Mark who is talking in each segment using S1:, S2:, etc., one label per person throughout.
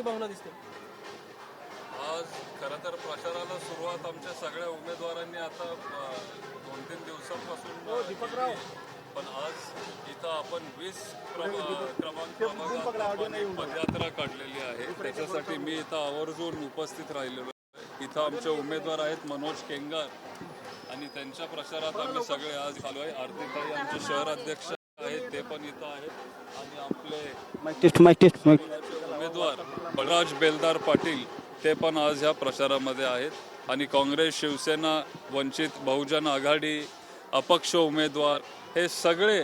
S1: भावना दिसते?
S2: आज खरं तर प्रचाराला सुरुवात आमच्या सगळ्या उमेदवारांनी आता दोन तीन दिवसांपासून अ, केली. पण आज इथं आपण वीस क्रमांक पदयात्रा काढलेली आहे. त्याच्यासाठी मी इथं आवर्जून उपस्थित राहिलेलो आहे. इथं आमचे उमेदवार आहेत मनोज केंगार. आणि त्यांच्या प्रचारात आम्ही सगळे आज आलो आहे. आरतीताई आमचे शहर अध्यक्ष आहेत ते पण इथं आहेत. आणि आपले उमेदवार बळराज बेलदार पाटील ते पण आज ह्या प्रचारामध्ये आहेत. आणि काँग्रेस शिवसेना वंचित बहुजन आघाडी अपक्ष उमेदवार हे सगळे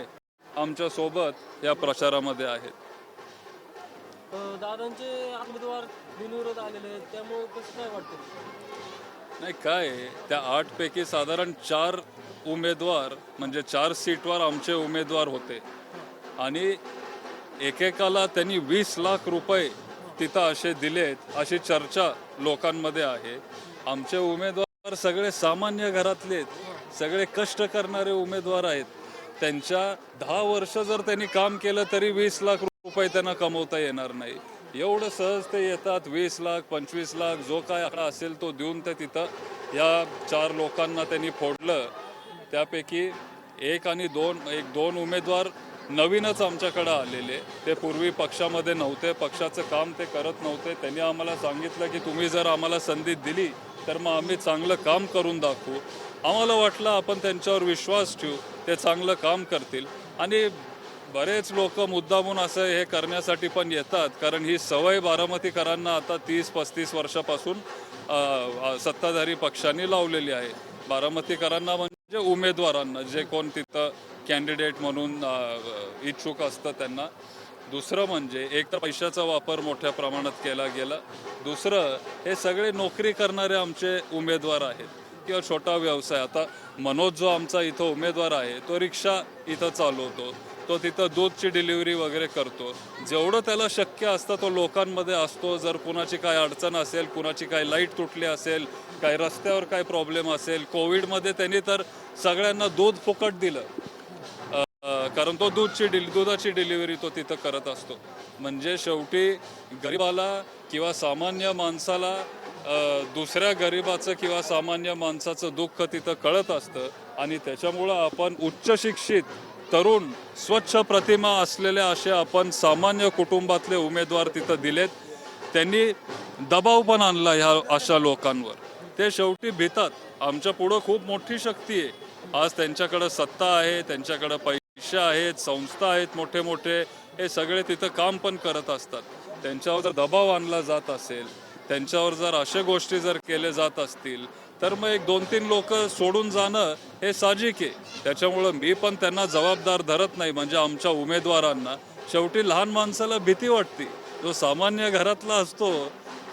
S2: आमच्यासोबत या प्रचारामध्ये आहेत.
S1: दादांचे उमेदवार बिनविरोध आलेले आहेत त्यामुळे कसं काय वाटतं?
S2: नाही काय त्या आठपैकी साधारण चार उमेदवार म्हणजे चार सीटवर आमचे उमेदवार होते. आणि एकेकाला त्यांनी वीस लाख रुपये तिथं असे दिलेत अशी चर्चा लोकांमध्ये आहे. आमचे उमेदवार सगळे सामान्य घरातले सगळे कष्ट करणारे उमेदवार आहेत. त्यांच्या दहा वर्ष जर त्यांनी काम केलं तरी वीस लाख रुपये त्यांना कमवता येणार नाही. एवढं सहज ते येतात वीस लाख पंचवीस लाख जो काय आकडा असेल तो देऊन ते तिथं या चार लोकांना त्यांनी फोडलं. त्यापैकी एक आणि दोन एक दोन उमेदवार नवीनच आमच्याकडे आलेले ते पूर्वी पक्षामध्ये नव्हते पक्षाचं काम ते करत नव्हते. त्यांनी आम्हाला सांगितलं की तुम्ही जर आम्हाला संधी दिली तर मग आम्ही चांगलं काम करून दाखवू. आम्हाला वाटलं आपण त्यांच्यावर विश्वास ठेवू ते चांगलं काम करतील. आणि बरेच लोक मुद्दामून असं हे करण्यासाठी पण येतात कारण ही सवय बारामतीकरांना आता तीस पस्तीस वर्षापासून सत्ताधारी पक्षांनी लावलेली आहे. बारामतीकरांना म्हणजे उमेदवारांना जे कोण तिथं कॅन्डिडेट म्हणून इच्छुक असतं त्यांना. दुसरं म्हणजे एक तर पैशाचा वापर मोठ्या प्रमाणात केला गेला. दुसरं हे सगळे नोकरी करणारे आमचे उमेदवार आहेत किंवा छोटा व्यवसाय. आता मनोज जो आमचा इथं उमेदवार आहे तो रिक्षा इथं चालवतो. तो तिथं दूधची डिलिव्हरी वगैरे करतो. जेवढं त्याला शक्य असतं तो लोकांमध्ये असतो. जर कुणाची काय अडचण असेल कुणाची काय लाइट तुटली असेल काय रस्त्यावर काय प्रॉब्लेम असेल कोविडमध्ये त्यांनी तर सगळ्यांना दूध फुकट दिलं. कारण तो दूधची डिल दुधाची डिलिव्हरी तो तिथं करत असतो. म्हणजे शेवटी गरिबाला किंवा सामान्य माणसाला दुसऱ्या गरिबाचं किंवा सामान्य माणसाचं दुःख तिथं कळत असतं आणि त्याच्यामुळं आपण उच्च शिक्षित तरुण स्वच्छ प्रतिमा असलेले असे आपण सामान्य कुटुंबातले उमेदवार तिथं दिलेत. त्यांनी दबाव पण आणला ह्या अशा लोकांवर. ते शेवटी भीतात. आमच्या पुढं खूप मोठी शक्ती आहे. आज त्यांच्याकडं सत्ता आहे त्यांच्याकडं पैसे आहेत संस्था आहेत मोठे मोठे हे सगळे तिथं काम पण करत असतात. त्यांच्यावर जर दबाव आणला जात असेल त्यांच्यावर जर अशा गोष्टी जर केले जात असतील तर मग एक दोन तीन लोक सोडून जाणं हे साहजिक आहे. त्याच्यामुळं मी पण त्यांना जबाबदार धरत नाही म्हणजे आमच्या उमेदवारांना. शेवटी लहान माणसाला भीती वाटते. जो सामान्य घरातला असतो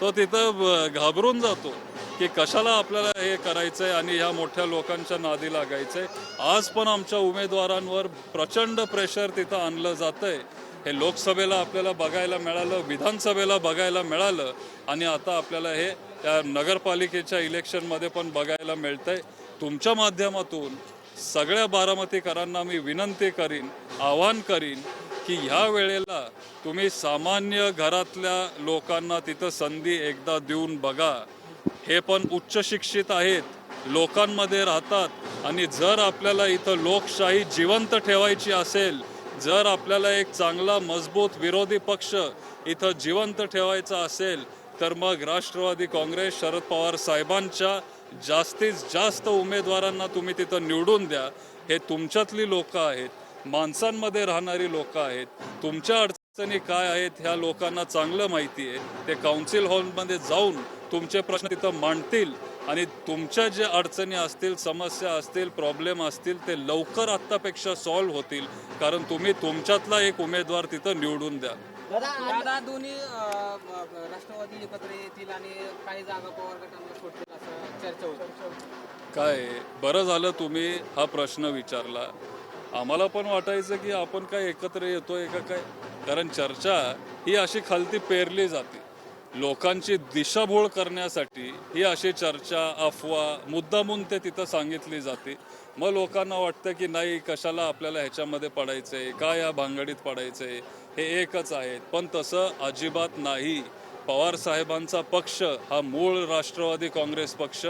S2: तो तिथं घाबरून जातो. की कशाला आपल्याला हे करायचं आहे आणि ह्या मोठ्या लोकांच्या नादी लागायचंय. आज पण आमच्या उमेदवारांवर प्रचंड प्रेशर तिथं आणलं जातंय. हे लोकसभेला आपल्याला बघायला मिळालं विधानसभेला बघायला मिळालं आणि आता आपल्याला हे त्या नगरपालिकेच्या इलेक्शनमध्ये पण बघायला मिळतंय. तुमच्या माध्यमातून सगळ्या बारामतीकरांना मी विनंती करीन आवाहन करीन की ह्या वेळेला तुम्ही सामान्य घरातल्या लोकांना तिथं संधी एकदा देऊन बघा. हे पण उच्च शिक्षित आहेत. लोकांमध्ये राहतात. आणि जर आपल्याला इथं लोकशाही जिवंत ठेवायची असेल जर आपल्याला एक चांगला मजबूत विरोधी पक्ष इथं जिवंत ठेवायचा असेल तर मग राष्ट्रवादी काँग्रेस शरद पवार साहेबांच्या जास्तीत जास्त उमेदवारांना तुम्ही तिथं निवडून द्या. हे तुमच्यातली लोकं आहेत. माणसांमध्ये राहणारी लोकं आहेत. तुमच्या अडचणी काय आहेत ह्या लोकांना चांगलं माहिती आहे. ते काउन्सिल हॉलमध्ये जाऊन तुमचे प्रश्न तिथं मांडतील आणि तुमच्या जे अडचणी असतील समस्या असतील प्रॉब्लेम असतील ते लवकर आत्तापेक्षा सॉल्व्ह होतील. कारण तुम्ही तुमच्यातला एक उमेदवार तिथं निवडून द्या.
S3: दादा दोन्ही अं, अं, राष्ट्रवादी एकत्र येतील आणि काही जागा पवार गटांना सोडतील असं चर्चा होती
S2: काय बरं झालं तुम्ही हा प्रश्न विचारला. आम्हाला पण वाटायचं की आपण काय एकत्र येतोय का काय? कारण चर्चा ही अशी खालती पेरली जाते. लोकांची दिशाभूळ करण्यासाठी ही अशी चर्चा अफवा मुद्दामून ते तिथं सांगितली जाते. मग लोकांना वाटतं की नाही कशाला आपल्याला ह्याच्यामध्ये पडायचं आहे काय या भांगडीत पडायचं आहे हे एकच आहेत. पण तसं अजिबात नाही. पवार साहेबांचा पक्ष हा मूळ राष्ट्रवादी काँग्रेस पक्ष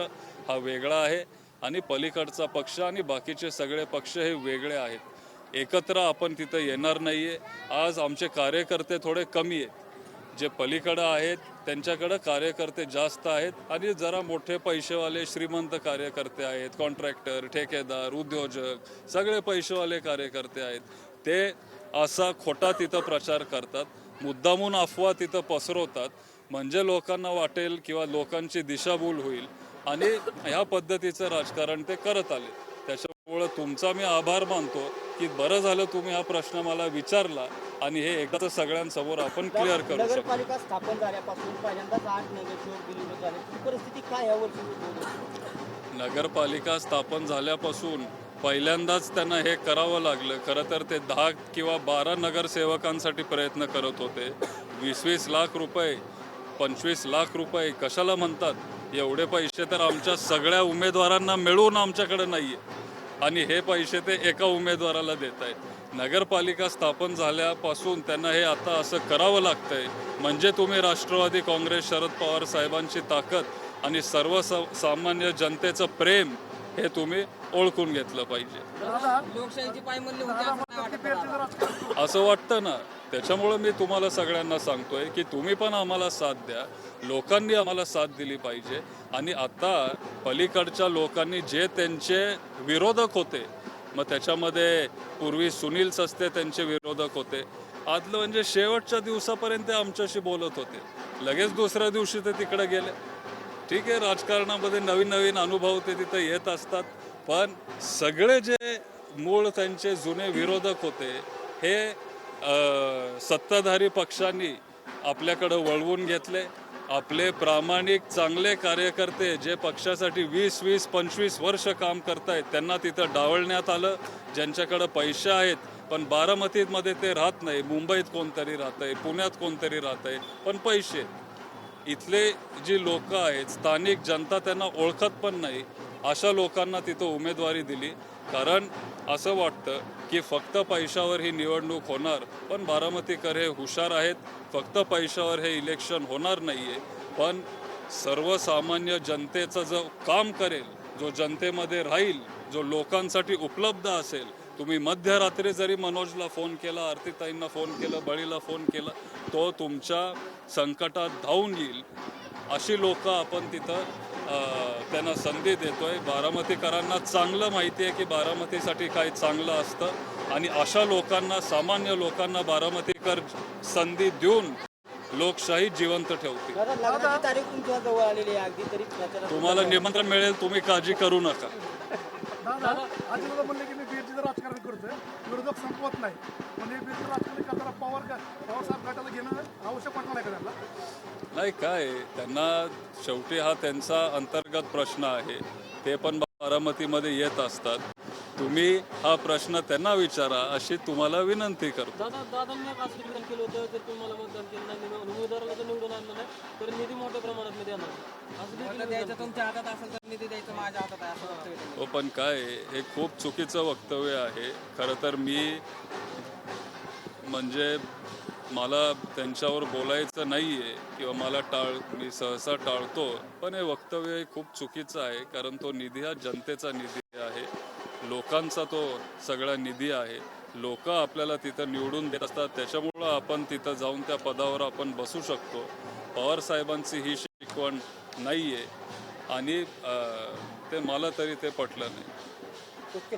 S2: हा वेगळा आहे. आणि पलीकडचा पक्ष आणि बाकीचे सगळे पक्ष हे वेगळे आहेत. एकत्र आपण तिथं येणार नाही आहे आज आमचे कार्यकर्ते थोडे कमी आहेत. जे पलीकडं आहेत त्यांच्याकडं कार्यकर्ते जास्त आहेत आणि जरा मोठे पैसेवाले श्रीमंत कार्यकर्ते आहेत कॉन्ट्रॅक्टर ठेकेदार उद्योजक सगळे पैसेवाले कार्यकर्ते आहेत. ते असा खोटा तिथं प्रचार करतात मुद्दामून अफवा तिथं पसरवतात म्हणजे लोकांना वाटेल किंवा लोकांची दिशाभूल होईल आणि ह्या पद्धतीचं राजकारण ते करत आले. त्याच्यामुळं तुमचा मी आभार मानतो. की बरं झालं तुम्ही हा प्रश्न मला विचारला आणि हे एकदाच सगळ्यांसमोर आपण क्लिअर करू शकतो
S4: नगरपालिका स्थापन झाल्यापासून पहिल्यांदाच आठ नगरसेवक झाले. ही परिस्थिती काय?
S2: नगरपालिका स्थापन झाल्यापासून पहिल्यांदाच त्यांना हे करावं लागलं. खरं तर ते दहा किंवा बारा नगरसेवकांसाठी प्रयत्न करत होते. वीस वीस लाख रुपये पंचवीस लाख रुपये कशाला म्हणतात? एवढे पैसे तर आमच्या सगळ्या उमेदवारांना मिळून आमच्याकडे नाही आहे आणि हे पैसे ते एका उमेदवाराला देत आहेत. नगरपालिका स्थापन झाल्यापासून त्यांना हे आता असं करावं लागतंय. म्हणजे तुम्ही राष्ट्रवादी काँग्रेस शरद पवार साहेबांची ताकद आणि सर्व सामान्य जनतेचं प्रेम हे तुम्ही ओळखून घेतलं पाहिजे.
S3: असं वाटत
S2: ना त्याच्यामुळं मी तुम्हाला सगळ्यांना सांगतोय की तुम्ही पण आम्हाला साथ द्या. लोकांनी आम्हाला साथ दिली पाहिजे. आणि आता पलीकडच्या लोकांनी जे त्यांचे विरोधक होते मग त्याच्यामध्ये पूर्वी सुनील सस्ते त्यांचे विरोधक होते. आदलं म्हणजे शेवटच्या दिवसापर्यंत ते आमच्याशी बोलत होते. लगेच दुसऱ्या दिवशी ते तिकडे गेले. ठीक आहे राजकारणामध्ये नवीन नवीन अनुभव ते तिथं येत असतात. पण सगळे जे मूळ त्यांचे जुने विरोधक होते हे सत्ताधारी पक्षांनी आपल्याकडं वळवून घेतले. आपले प्रामाणिक चांगले कार्यकर्ते जे पक्षासाठी वीस वीस पंचवीस वर्ष काम करतायत त्यांना तिथं डावळण्यात आलं. ज्यांच्याकडं पैसे आहेत पण बारामतीमध्ये ते राहत नाही. मुंबईत कोणतरी राहत आहे पुण्यात कोणतरी राहत आहे पण पैसे. इथले जी लोक आहेत स्थानिक जनता त्यांना ओळखत पण नाही अशा लोकांना तिथं उमेदवारी दिली. कारण असं वाटतं की फक्त पैशावर ही निवडणूक होणार पण बारामतीकर हे हुशार आहेत. फक्त पैशावर हे इलेक्शन होणार नाही आहे पण सर्वसामान्य जनतेचं जो काम करेल जो जनतेमध्ये राहील जो लोकांसाठी उपलब्ध असेल तुम्ही मध्यरात्री जरी मनोजला फोन केला आरतीताईंना फोन केलं बळीला फोन केला तो तुमच्या संकटात धावून येईल. अशी लोक आपण तिथं त्यांना संधी देतोय. बारामतीकरांना चांगलं माहिती आहे की बारामतीसाठी काय चांगलं असतं. आणि अशा लोकांना सामान्य लोकांना बारामतीकर संधी देऊन लोकशाही जिवंत ठेवतील.
S4: दादा लग्नाची तारीख तुमच्या जवळ आलेली आहे. अगदी तरी प्रचारात
S2: तुम्हाला निमंत्रण मिळेल तुम्ही काळजी करू नका.
S5: दादा राजकारण करतोय विरोधक संपवत नाही. म्हणजे विरुद्ध राजकारण करताना पवार का पवार साहेब गटाला घेणं आवश्यक वाटणार नाही का त्यांना?
S2: नाही काय? त्यांना शेवटी हा त्यांचा अंतर्गत प्रश्न आहे. ते पण बारामतीमध्ये येत असतात. तुम्ही हा प्रश्न त्यांना विचारा अशी तुम्हाला विनंती करतो.
S1: दादा दादांनी एक असं निवेदन केलं होतं जर तुम्ही मला मतदान केलं नाही निवड- उमेदवाराला जर निवडून आणलं नाही तर निधी मोठ्या प्रमाणात मी देणार असं देखील
S3: म्हणलं द्यायचं तुमच्या हातात असेल तर निधी द्यायचं माझ्या हातात आहे असं वक्तव्य त्यांनी.
S2: हो पण काय हे खूप चुकीचं वक्तव्य आहे. खरं तर मी म्हणजे मला त्यांच्यावर बोलायचं नाही आहे किंवा मला टाळ मी सहसा टाळतो पण हे वक्तव्य हे खूप चुकीचं आहे कारण तो निधी हा जनतेचा निधी आहे लोकांचा तो सगळा निधी आहे. लोक आपल्याला तिथं निवडून देत असतात. त्याच्यामुळं आपण तिथं जाऊन त्या पदावर आपण बसू शकतो. पवार साहेबांची ही शिकवण नाही आहे आणि ते मला तरी ते पटलं नाही.
S4: ओके.